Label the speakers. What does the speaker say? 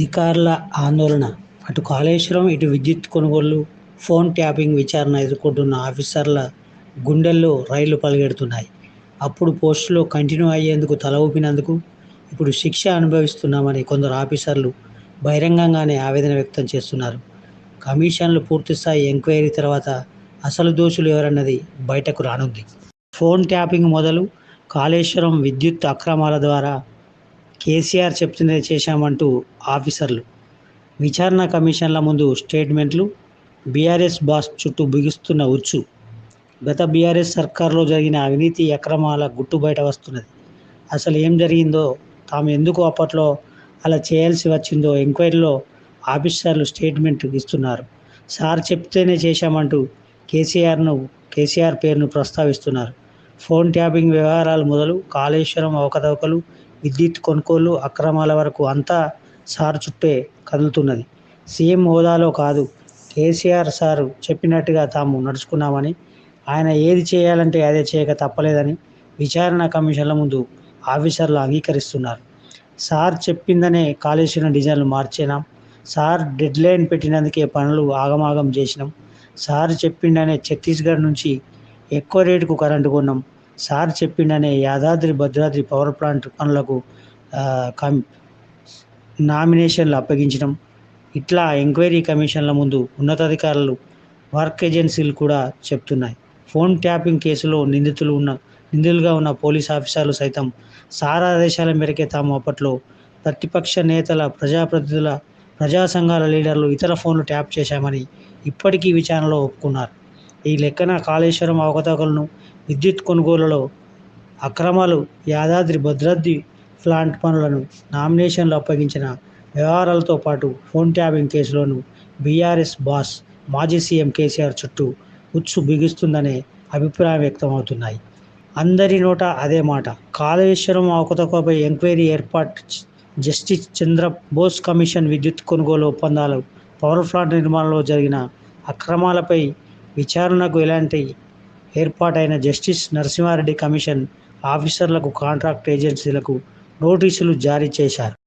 Speaker 1: అధికారుల ఆందోళన. అటు కాళేశ్వరం ఇటు విద్యుత్ కొనుగోళ్ళు ఫోన్ ట్యాపింగ్ విచారణ ఎదుర్కొంటున్న ఆఫీసర్ల గుండెల్లో రైళ్ళు పలుగెడుతున్నాయి అప్పుడు పోస్టులో కంటిన్యూ అయ్యేందుకు తల ఊపినందుకు ఇప్పుడు శిక్ష అనుభవిస్తున్నామని కొందరు ఆఫీసర్లు బహిరంగంగానే ఆవేదన వ్యక్తం చేస్తున్నారు. కమిషన్లు పూర్తిస్థాయి ఎంక్వైరీ తర్వాత అసలు దోషులు ఎవరన్నది బయటకు రానుంది. ఫోన్ ట్యాపింగ్ మొదలు కాళేశ్వరం విద్యుత్ అక్రమాల ద్వారా కేసీఆర్ చెప్తున్నది చేశామంటూ ఆఫీసర్లు. విచారణ కమిషన్ల ముందు స్టేట్మెంట్లు బీఆర్ఎస్ బాస్ చుట్టూ బిగుస్తున్న ఉచ్చు గత బీఆర్ఎస్ సర్కార్లో జరిగిన అవినీతి అక్రమాల గుట్టు బయట వస్తున్నది. అసలు ఏం జరిగిందో తాము ఎందుకు అప్పట్లో అలా చేయాల్సి వచ్చిందో ఎంక్వైరీలో ఆఫీసర్లు స్టేట్మెంట్ ఇస్తున్నారు. సార్ చెప్తేనే చేశామంటూ కేసీఆర్ను కేసీఆర్ పేరును ప్రస్తావిస్తున్నారు. ఫోన్ ట్యాపింగ్ వ్యవహారాలు మొదలు కాళేశ్వరం అవకతవకలు విద్యుత్ కొనుగోలు అక్రమాల వరకు అంతా సార్ చుట్టే కదులుతున్నది. సీఎం హోదాలో కాదు కేసీఆర్ సారు చెప్పినట్టుగా తాము నడుచుకున్నామని ఆయన ఏది చేయాలంటే అదే చేయక తప్పలేదని విచారణ కమిషన్ల ముందు ఆఫీసర్లు అంగీకరిస్తున్నారు. సార్ చెప్పిందనే కాళేశ్వరం డిజైన్లు మార్చినాం. సార్ డెడ్లైన్ పెట్టినందుకే పనులు ఆగమాగం చేసినాం. సార్ చెప్పిండనే ఛత్తీస్గఢ్ నుంచి ఎక్కువ రేటుకు కరెంటు కొన్నాం. సార్ చెప్పిండనే యాదాద్రి భద్రాద్రి పవర్ ప్లాంట్ పనులకు కం నామినేషన్లు అప్పగించడం ఇట్లా ఎంక్వైరీ కమిషన్ల ముందు ఉన్నతాధికారులు వర్క్ ఏజెన్సీలు కూడా చెప్తున్నాయి. ఫోన్ ట్యాపింగ్ కేసులో నిందితులు ఉన్న నిందితులుగా ఉన్న పోలీస్ ఆఫీసర్లు సైతం సార్ ఆదేశాల మేరకే తాము అప్పట్లో ప్రతిపక్ష నేతల ప్రజాప్రతినిధుల ప్రజా సంఘాల లీడర్లు ఇతర ఫోన్లు ట్యాప్ చేశామని ఇప్పటికీ విచారణలో ఒప్పుకున్నారు. ఈ లెక్కన కాళేశ్వరం అవకతవకలను విద్యుత్ కొనుగోలులో అక్రమాలు యాదాద్రి భద్రాద్రి ప్లాంట్ పనులను నామినేషన్లు అప్పగించిన వ్యవహారాలతో పాటు ఫోన్ ట్యాబింగ్ కేసులోను బీఆర్ఎస్ బాస్ మాజీ సీఎం కేసీఆర్ చుట్టూ ఉచ్చు బిగుస్తుందనే అభిప్రాయం వ్యక్తమవుతున్నాయి. అందరి నోట అదే మాట. కాళేశ్వరం అవకతవకపై ఎంక్వైరీ ఏర్పాటు జస్టిస్ చంద్ర బోస్ కమిషన్ విద్యుత్ కొనుగోలు ఒప్పందాలు పవర్ ప్లాంట్ నిర్మాణంలో జరిగిన అక్రమాలపై విచారణకు ఎలాంటి ఏర్పాటైన జస్టిస్ నరసింహారెడ్డి కమిషన్ ఆఫీసర్లకు కాంట్రాక్ట్ ఏజెన్సీలకు నోటీసులు జారీ చేశారు.